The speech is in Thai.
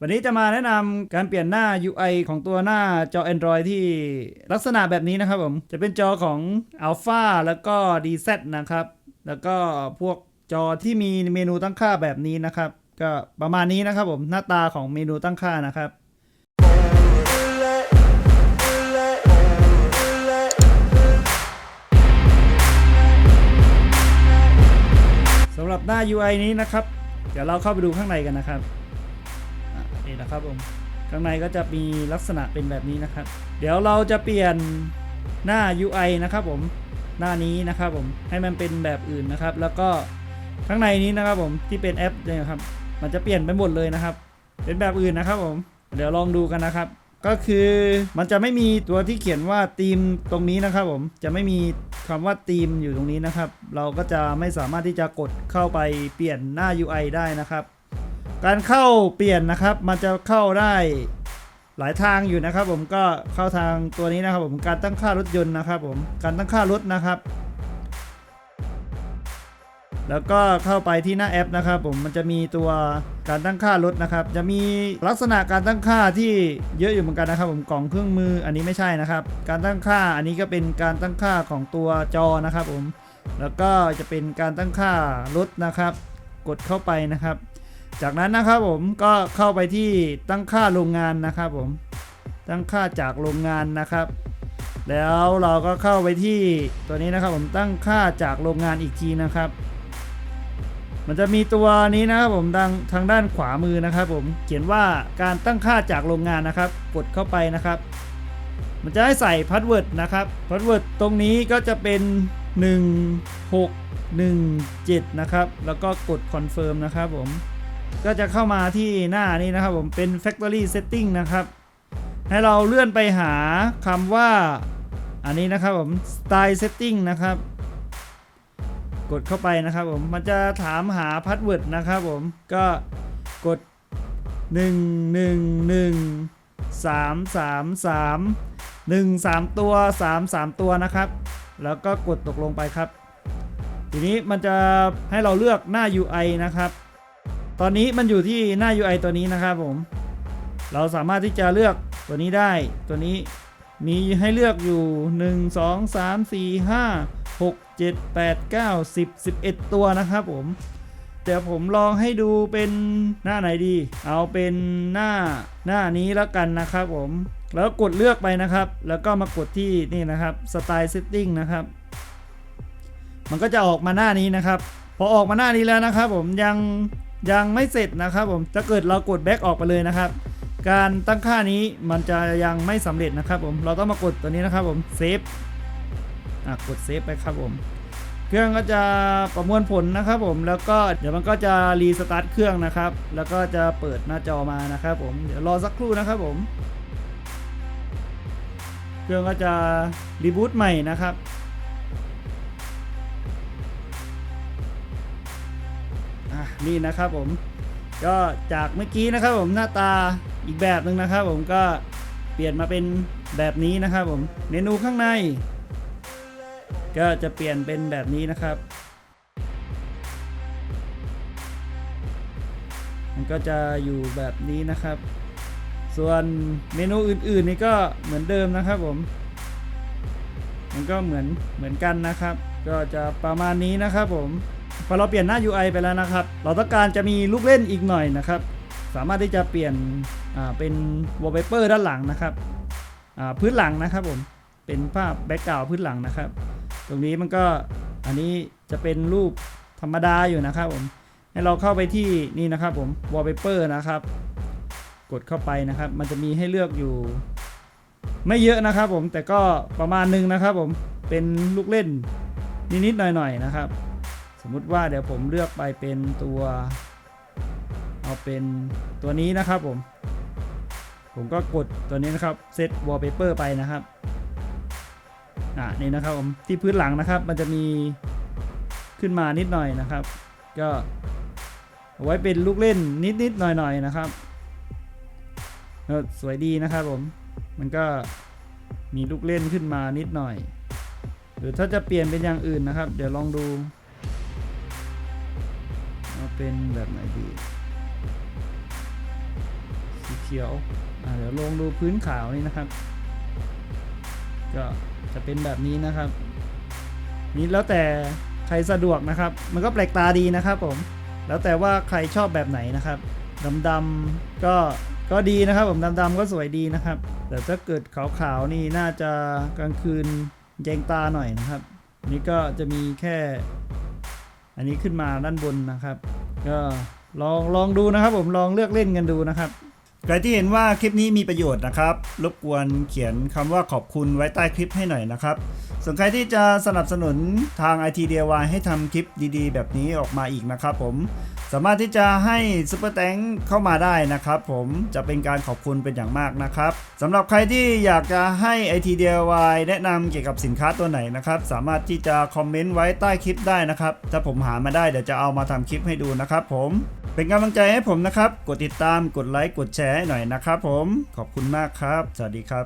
วันนี้จะมาแนะนำการเปลี่ยนหน้า UI ของตัวหน้าจอ Android ที่ลักษณะแบบนี้นะครับผม จะเป็นจอของ Alpha แล้วก็ DZ นะครับ แล้วก็พวกจอที่มีเมนูตั้งค่าแบบนี้นะครับ ก็ประมาณนี้นะครับผมหน้าตาของเมนูตั้งค่านะครับสำหรับหน้า UI นี้นะครับ เดี๋ยวเราเข้าไปดูข้างในกันนะครับ นี่นะครับผมข้างในก็จะมีลักษณะเป็นแบบนี้นะครับ เดี๋ยวเราจะเปลี่ยนหน้า UI นะครับผมหน้านี้นะครับผมให้มันเป็นแบบอื่นนะครับ แล้วก็ข้างในนี้นะครับผมที่เป็นแอปเนี่ยนะครับ มันจะเปลี่ยนไปหมดเลยนะครับ เป็นแบบอื่นนะครับผมเดี๋ยวลองดูกันนะครับ ก็คือมันจะไม่มีตัวที่เขียนว่าธีมตรงนี้นะครับผมจะไม่มีคำว่าธีมอยู่ตรงนี้นะครับ เราก็จะไม่สามารถที่จะกดเข้าไปเปลี่ยนหน้า UI ได้นะครับ การเข้าเปลี่ยนนะครับ มันจะเข้าได้หลายทางอยู่นะครับผมก็เข้าทางตัวนี้นะครับผมการตั้งค่ารถยนต์นะครับผมการตั้งค่ารถนะครับ แล้วก็เข้าไปที่หน้าแอปนะครับ ผมมันจะมีตัวการตั้งค่ารถนะครับ จะมีลักษณะการตั้งค่าที่เยอะอยู่เหมือนกันนะครับ ผมกล่องเครื่องมืออันนี้ไม่ใช่นะครับ การตั้งค่าอันนี้ก็เป็นการตั้งค่าของตัวจอนะครับ ผมแล้วก็จะเป็นการตั้งค่ารถนะครับ กดเข้าไปนะครับ จากนั้นนะครับผมก็เข้าไปที่ตั้งค่าโรงงานนะครับผมตั้งค่าจากโรงงานนะครับ แล้วเราก็เข้าไปที่ตัวนี้นะครับผมตั้งค่าจากโรงงานอีกทีนะครับ มันจะมีตัวนี้นะครับผมทางทางด้านขวามือนะครับผมเขียนว่าการตั้งค่าจากโรงงานนะครับ กดเข้าไปนะครับ มันจะให้ใส่พาสเวิร์ดนะครับพาสเวิร์ดตรงนี้ก็จะเป็น 1617 นะครับ แล้วก็กดคอนเฟิร์มนะครับผม ก็จะเข้ามาที่หน้านี้นะครับผมเป็น Factory Setting นะครับ ให้เราเลื่อนไปหาคำว่า อันนี้นะครับผม Style Setting นะครับ กดเข้าไปนะครับผมมันจะถามหาพาสเวิร์ดนะครับผมก็กด 1 1 1 3 3 3 1 3 ตัว 3 3 ตัวนะครับ แล้วก็กดตกลงไปครับ ทีนี้มันจะให้เราเลือกหน้า UI นะครับ ตอนนี้มันอยู่ที่หน้า UI ตัวนี้นะครับผม เราสามารถที่จะเลือกตัวนี้ได้ ตัวนี้มีให้เลือกอยู่ 1 2 3 4 5 6 7 8 9 10 11 ตัวนะครับผมเดี๋ยวผมลองให้ดูเป็นหน้าไหนดี เอาเป็นหน้าหน้านี้แล้วกันนะครับผม แล้วกดเลือกไปนะครับ แล้วก็มากดที่นี่นะครับ Style Setting นะครับ มันก็จะออกมาหน้านี้นะครับ พอออกมาหน้านี้แล้วนะครับ ผมยัง ยังไม่เสร็จนะครับผมถ้าเกิดเรากดแบ็กออกไปเลยนะครับ การตั้งค่านี้มันจะยังไม่สำเร็จนะครับผมเราต้องมากดตัวนี้นะครับผมเซฟอะกดเซฟไปครับผมเครื่องก็จะประมวลผลนะครับผมแล้วก็เดี๋ยวมันก็จะรีสตาร์ทเครื่องนะครับ แล้วก็จะเปิดหน้าจอมานะครับผมเดี๋ยวรอสักครู่นะครับผม เครื่องก็จะรีบูตใหม่นะครับ นี่นะครับผมก็จากเมื่อกี้นะครับผมหน้าตาอีกแบบหนึ่งนะครับ ผมก็เปลี่ยนมาเป็นแบบนี้นะครับผมเมนูข้างใน ก็จะเปลี่ยนเป็นแบบนี้นะครับมันก็จะอยู่แบบนี้นะครับ ส่วนเมนูอื่นๆนี่ก็เหมือนเดิมนะครับผม มันก็เหมือนเหมือนกันนะครับ ก็จะประมาณนี้นะครับผม พอเราเปลี่ยนหน้า UI ไปแล้วนะครับ เราต้องการจะมีลูกเล่นอีกหน่อยนะครับ สามารถที่จะเปลี่ยนเป็น wallpaper ด้านหลังนะครับพื้นหลังนะครับผมเป็นภาพแบ็กกราวพื้นหลังนะครับ ตรงนี้มันก็อันนี้จะเป็นรูปธรรมดาอยู่นะครับผมให้เราเข้าไปที่นี่นะครับผม wallpaper นะครับ กดเข้าไปนะครับ มันจะมีให้เลือกอยู่ ไม่เยอะนะครับผมแต่ก็ประมาณหนึงนะครับผมเป็นลูกเล่นนิดๆหน่อยๆนะครับ สมมุติว่าเดี๋ยวผมเลือกไปเป็นตัว เอาเป็นตัวนี้นะครับผม ผมก็กดตัวนี้นะครับ Set Wallpaper ไปนะครับอ่านี่นะครับผมที่พื้นหลังนะครับ มันจะมีขึ้นมานิดหน่อยนะครับ ก็เอาไว้เป็นลูกเล่นนิดๆหน่อยๆนะครับสวยดีนะครับผม มันก็มีลูกเล่นขึ้นมานิดหน่อย หรือถ้าจะเปลี่ยนเป็นอย่างอื่นนะครับ เดี๋ยวลองดู เป็นแบบไหนดี สีเขียว อ่าเดี๋ยวลงดูพื้นขาวนี่นะครับ ก็จะเป็นแบบนี้นะครับ นี่แล้วแต่ใครสะดวกนะครับ มันก็แปลกตาดีนะครับผม แล้วแต่ว่าใครชอบแบบไหนนะครับดำๆก็ก็ดีนะครับผมดำๆก็สวยดีนะครับ แต่ถ้าเกิดขาวๆนี่น่าจะกลางคืนแยงตาหน่อยนะครับ นี่ก็จะมีแค่ อันนี้ขึ้นมาด้านบนนะครับ ก็ลองลองดูนะครับ ผมลองเลือกเล่นกันดูนะครับใครที่เห็นว่าคลิปนี้มีประโยชน์นะครับ รบกวนเขียนคำว่าขอบคุณไว้ใต้คลิปให้หน่อยนะครับ ส่วนใครที่จะสนับสนุนทาง IT DIY ให้ทำคลิปดีๆ แบบนี้ออกมาอีกนะครับผม สามารถที่จะให้ซุปเปอร์แตงเข้ามาได้นะครับ ผมจะเป็นการขอบคุณเป็นอย่างมากนะครับสำหรับใครที่อยากจะให้ IT DIY แนะนำเกี่ยวกับสินค้าตัวไหนนะครับ สามารถที่จะคอมเมนต์ไว้ใต้คลิปได้นะครับ ถ้าผมหามาได้เดี๋ยวจะเอามาทำคลิปให้ดูนะครับ ผมเป็นกำลังใจให้ผมนะครับ กดติดตามกดไลค์กดแชร์หน่อยนะครับ ผมขอบคุณมากครับ สวัสดีครับ